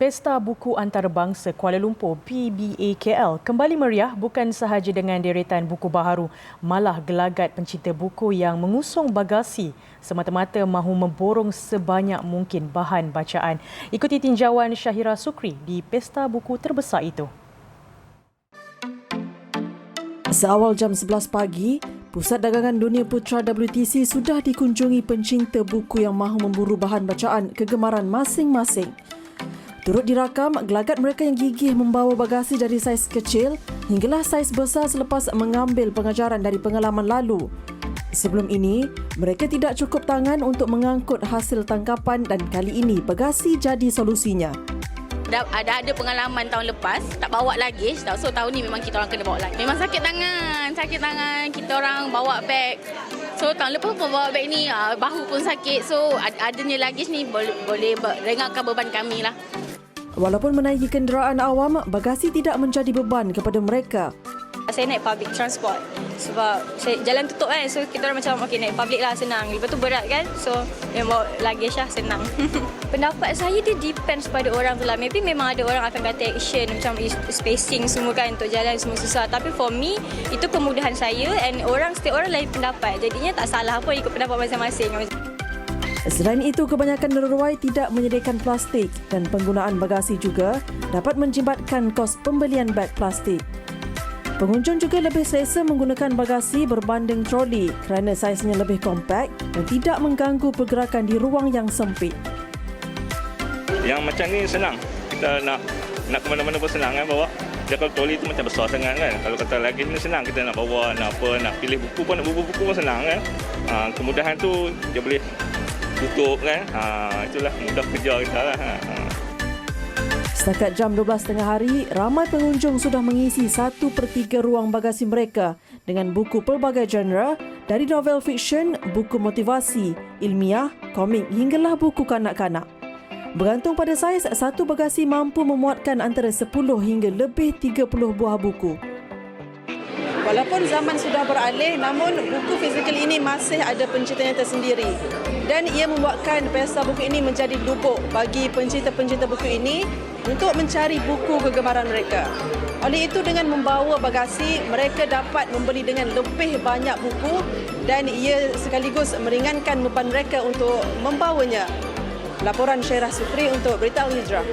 Pesta Buku Antarabangsa Kuala Lumpur PBAKL kembali meriah bukan sahaja dengan deretan buku baharu, malah gelagat pencinta buku yang mengusung bagasi semata-mata mahu memborong sebanyak mungkin bahan bacaan. Ikuti tinjauan Syahira Sukri di pesta buku terbesar itu. Seawal jam 11 pagi, Pusat Dagangan Dunia Putra WTC sudah dikunjungi pencinta buku yang mahu memburu bahan bacaan kegemaran masing-masing. Turut dirakam gelagat mereka yang gigih membawa bagasi dari saiz kecil hinggalah saiz besar selepas mengambil pengajaran dari pengalaman lalu. Sebelum ini, mereka tidak cukup tangan untuk mengangkut hasil tangkapan dan kali ini bagasi jadi solusinya. Dah ada ada pengalaman tahun lepas tak bawa luggage tau. So tahun ni memang kita orang kena bawa luggage. Memang sakit tangan, sakit tangan kita orang bawa beg. So tahun lepas pun bawa beg ni ah, bahu pun sakit. So ad- adanya luggage ni boleh boleh ringankan beban kami lah. Walaupun menaiki kenderaan awam, bagasi tidak menjadi beban kepada mereka. Saya naik public transport sebab saya, jalan tutup kan so kita orang macam okay naik public lah senang. Lepas tu berat kan so yang bawa luggage lah senang. Pendapat saya dia depends pada orang tu lah maybe memang ada orang akan kata action macam spacing semua kan untuk jalan semua susah. Tapi for me itu kemudahan saya and orang setiap orang lain pendapat. Jadinya tak salah pun ikut pendapat masing-masing Selain itu, kebanyakan neruai tidak menyediakan plastik dan penggunaan bagasi juga dapat menjimatkan kos pembelian beg plastik. Pengunjung juga lebih selesa menggunakan bagasi berbanding troli kerana saiznya lebih kompak dan tidak mengganggu pergerakan di ruang yang sempit. Yang macam ni senang. Kita nak nak ke mana-mana pun senang kan bawa. Dia kalau troli tu macam besar sangat kan. Kalau kata lagi ni senang kita nak bawa, nak apa, nak pilih buku pun, nak buku buku pun senang kan. Ha, kemudahan tu dia boleh tutup kan. Ha, itulah mudah kerja kita lah. Ha, ha. Setakat jam 12 tengah hari, ramai pengunjung sudah mengisi satu per tiga ruang bagasi mereka dengan buku pelbagai genre dari novel fiksyen, buku motivasi, ilmiah, komik hinggalah buku kanak-kanak. Bergantung pada saiz, satu bagasi mampu memuatkan antara 10 hingga lebih 30 buah buku. Walaupun zaman sudah beralih, namun buku fizikal ini masih ada pencintanya tersendiri. Dan ia membuatkan pesta buku ini menjadi lubuk bagi pencinta-pencinta buku ini untuk mencari buku kegemaran mereka. Oleh itu, dengan membawa bagasi, mereka dapat membeli dengan lebih banyak buku dan ia sekaligus meringankan beban mereka untuk membawanya. Laporan Syairah Sukri untuk Berita Al Hijrah.